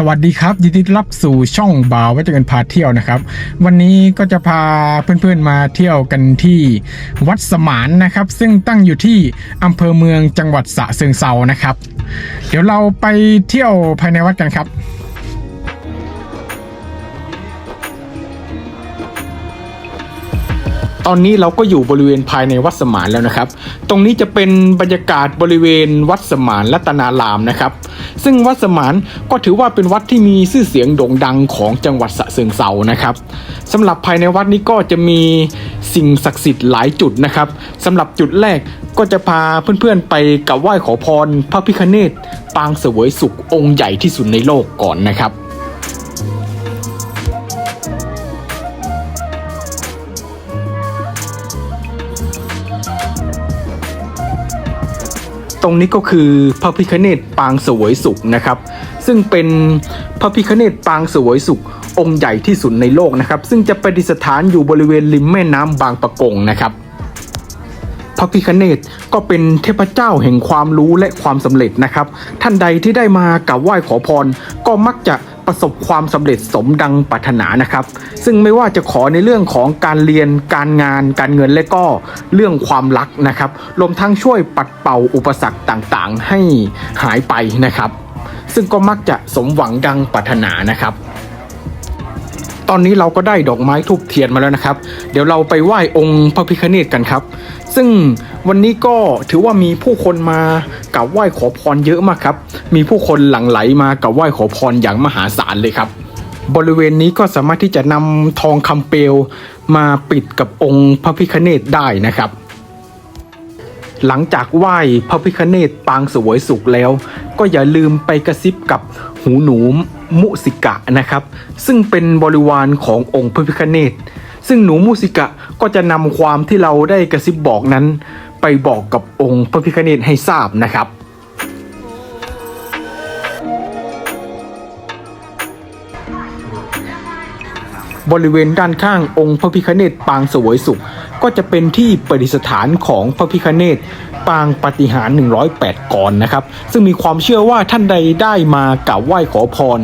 สวัสดีครับ ยินดีต้อนรับสู่ช่องบ่าววัจกันพาเที่ยวนะครับ วันนี้ก็จะพาเพื่อนๆมาเที่ยวกันที่วัดสมานนะครับ ซึ่งตั้งอยู่ที่อำเภอเมืองจังหวัดสระเชิงเซานะครับ เดี๋ยวเราไปเที่ยวภายในวัดกันครับ ตอนนี้เราก็อยู่บริเวณภายในวัดสมานแล้วนะครับ ตรงนี้จะเป็นบรรยากาศบริเวณวัดสมานรัตนารามนะครับ ซึ่งวัดสมานก็ถือว่าเป็นวัดที่มีชื่อเสียงโด่งดังของจังหวัดสระเชิงเซานะครับสำหรับภายในวัดนี้ก็จะมีสิ่งศักดิ์สิทธิ์หลายจุดนะครับสำหรับจุดแรกก็จะพาเพื่อนๆไปกราบไหว้ขอพรพระพิฆเนศปางเสวยสุของค์ใหญ่ที่สุดในโลกก่อนนะครับ ตรงนี้ก็คือพระพิคเนตปางสวยสุขนะครับ ซึ่งเป็นพระพิคเนตปางสวยสุข องค์ใหญ่ที่สุดในโลกนะครับ ซึ่งจะประดิษฐานอยู่บริเวณริมแม่น้ำบางปะกงนะครับพระพิคเนตก็เป็นเทพเจ้าแห่งความรู้และความสำเร็จนะครับ ท่านใดที่ได้มากราบไหว้ขอพร ก็มักจะ ประสบความสำเร็จสมดังปรารถนานะครับ ซึ่งไม่ว่าจะขอในเรื่องของการเรียนการงาน การเงินและก็เรื่องความรักนะครับรวมทั้งช่วยปัดเป่าอุปสรรคต่างๆ ให้หายไปนะครับ ซึ่งก็มักจะสมหวังดังปรารถนานะครับตอนนี้เราก็ได้ดอกไม้ทูบเทียนมาแล้วนะครับ เดี๋ยวเราไปไหว้องค์พระพิฆเนศกันครับ ซึ่งวันนี้ก็ถือว่ามีผู้คนมากราบไหว้ขอพรเยอะมากครับ มีผู้คนหลั่งไหลมากราบไหว้ขอพรอย่างมหาศาลเลยครับ บริเวณนี้ก็สามารถที่จะนำทองคำเปลวมาปิดกับองค์พระพิฆเนศได้นะครับหลังจากไหว้พระพิคเนตปางสวยสุขแล้ว ก็อย่าลืมไปกระซิบกับหูหนูมุสิกะนะครับ ซึ่งเป็นบริวารขององค์พระพิคเนต ซึ่งหนูมุสิกะก็จะนำความที่เราได้กระซิบบอกนั้น ไปบอกกับองค์พระพิคเนตให้ทราบนะครับ บริเวณด้านข้างองค์พระพิคเนตปางสวยสุข ก็จะเป็นที่ประดิษฐานของพระพิคเนตปางปฏิหารย์108กรนะครับ ซึ่งมีความเชื่อว่าท่านใดได้มากราบไหว้ขอพร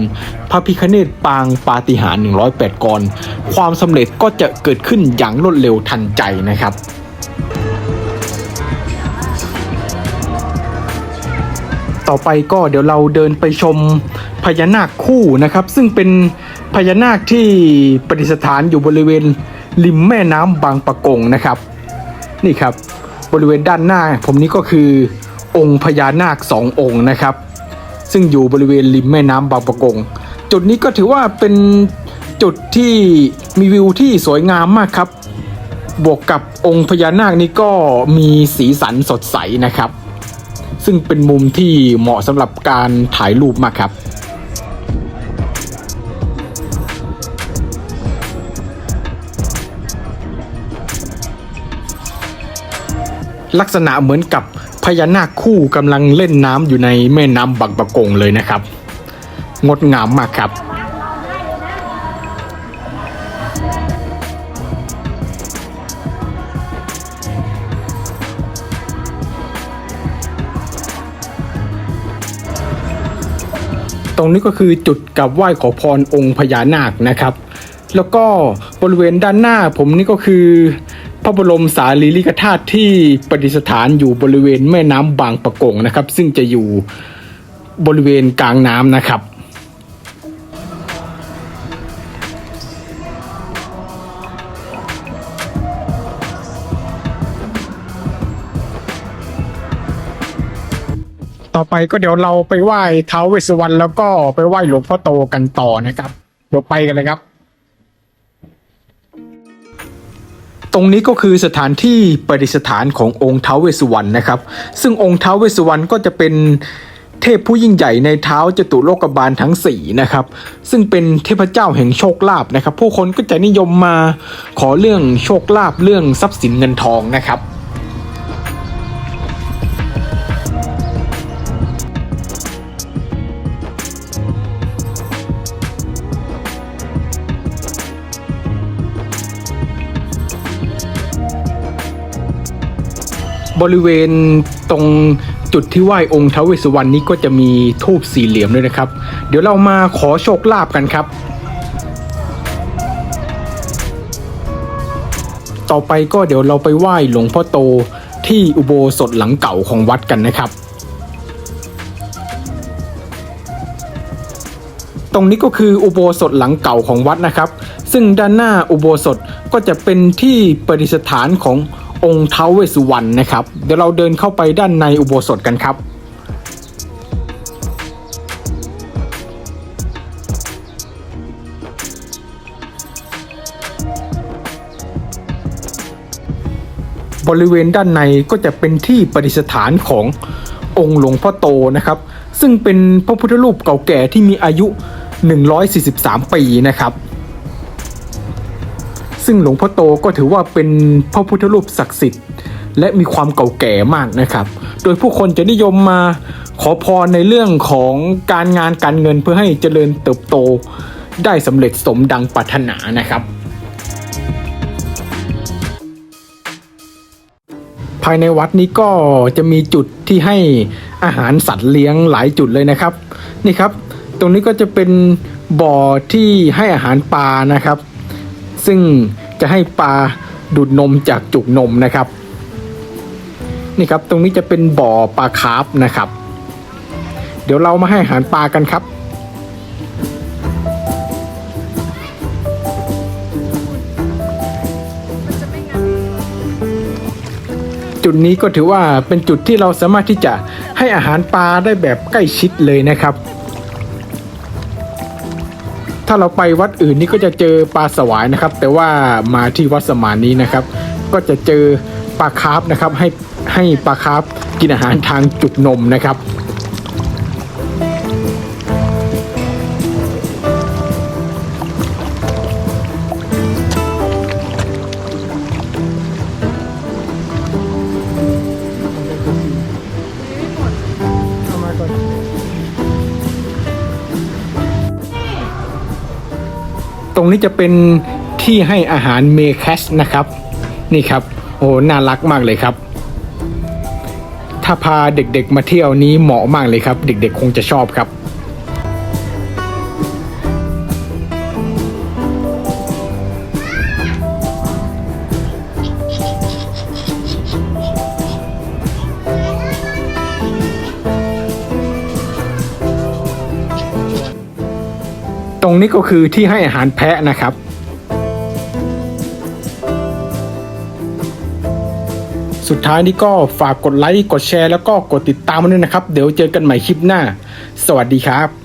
พระพิคเนตปางปาฏิหารย์108กรความสำเร็จก็จะเกิดขึ้นอย่างรวดเร็วทันใจนะครับ ต่อไปก็เดี๋ยวเราเดินไปชมพญานาคคู่นะครับ ซึ่งเป็นพญานาคที่ประดิษฐานอยู่บริเวณริมแม่น้ำบางปะกงนะครับ นี่ครับบริเวณด้านหน้า ผมนี้ก็คือองค์พญานาคสององค์นะครับ ซึ่งอยู่บริเวณริมแม่น้ำบางปะกง จุดนี้ก็ถือว่าเป็นจุดที่มีวิวที่สวยงามมากครับ บวกกับองค์พญานาคนี้ก็มีสีสันสดใสนะครับ ซึ่งเป็นมุมที่เหมาะสำหรับการถ่ายรูปมากครับลักษณะเหมือนกับพญานาคคู่กำลังเล่นน้ำอยู่ในแม่น้ำบางปะกงเลยนะครับ งดงามมากครับ ตรงนี้ก็คือจุดกับไหว้ขอพรองค์พญานาคนะครับ แล้วก็บริเวณด้านหน้าผมนี่ก็คือ พระบรมสารีริกธาตุที่ประดิษฐานอยู่บริเวณแม่น้ำบางปะกงนะครับ ซึ่งจะอยู่บริเวณกลางน้ำนะครับ ต่อไปก็เดี๋ยวเราไปไหว้ท้าวเวสสวรรณแล้วก็ไปไหว้หลวงพ่อโตกันต่อนะครับเดี๋ยวไปกันเลยครับ ตรงนี้ก็คือสถานที่ประดิษฐานขององค์ท้าวเวสสวรรณนะครับ ซึ่งองค์ท้าวเวสสวรรณก็จะเป็นเทพผู้ยิ่งใหญ่ในเท้าจตุโลกบาลทั้งสี่นะครับ ซึ่งเป็นเทพเจ้าแห่งโชคลาภนะครับ ผู้คนก็จะนิยมมาขอเรื่องโชคลาภเรื่องทรัพย์สินเงินทองนะครับ บริเวณตรงจุดที่ไหว้องค์ท้าวเวสสุวรรณนี้ก็จะมีทูบสี่เหลี่ยมด้วยนะครับ เดี๋ยวเรามาขอโชคลาภกันครับ ต่อไปก็เดี๋ยวเราไปไหว้หลวงพ่อโตที่อุโบสถหลังเก่าของวัดกันนะครับ ตรงนี้ก็คืออุโบสถหลังเก่าของวัดนะครับ ซึ่งด้านหน้าอุโบสถก็จะเป็นที่ประดิษฐานของ องค์ท้าวเวสสุวรรณนะครับ เดี๋ยวเราเดินเข้าไปด้านในอุโบสถกันครับบริเวณด้านในก็จะเป็นที่ประดิษฐานขององค์หลวงพ่อโตนะครับ ซึ่งเป็นพระพุทธรูปเก่าแก่ที่มีอายุ 143 ปีนะครับ ซึ่งหลวงพ่อโตก็ถือว่าเป็นพระพุทธรูปศักดิ์สิทธิ์ และมีความเก่าแก่มากนะครับ โดยผู้คนจะนิยมมาขอพรในเรื่องของการงานการเงินเพื่อให้เจริญเติบโตได้สำเร็จสมดังปรารถนานะครับ ภายในวัดนี้ก็จะมีจุดที่ให้อาหารสัตว์เลี้ยงหลายจุดเลยนะครับ นี่ครับ ตรงนี้ก็จะเป็นบ่อที่ให้อาหารปลานะครับ ซึ่งจะให้ปลาดูดนมจากจุกนมนะครับ นี่ครับตรงนี้จะเป็นบ่อปลาคาร์ฟนะครับ เดี๋ยวเรามาให้อาหารปลากันครับจุดนี้ก็ถือว่าเป็นจุดที่เราสามารถที่จะให้อาหารปลาได้แบบใกล้ชิดเลยนะครับาเราไปวัดอื่นนี่ก็จะเจอปลาสวายนะครับ แต่ว่ามาที่วัดสมานนี้นะครับ ก็จะเจอปลาคาร์ฟนะครับให้ให้ปลาคาร์ฟกินอาหารทางจุกนมนะครับ ตรงนี้จะเป็นที่ให้อาหารเมแคสนะครับ นี่ครับ โอ้น่ารักมากเลยครับ ถ้าพาเด็กๆมาเที่ยวนี้เหมาะมากเลยครับ เด็กๆคงจะชอบครับ นี้ก็คือที่ให้อาหารแพะนะครับ สุดท้ายนี้ก็ฝากกดไลค์ กดแชร์ แล้วก็กดติดตามมาด้วยนะครับ เดี๋ยวเจอกันใหม่คลิปหน้า สวัสดีครับ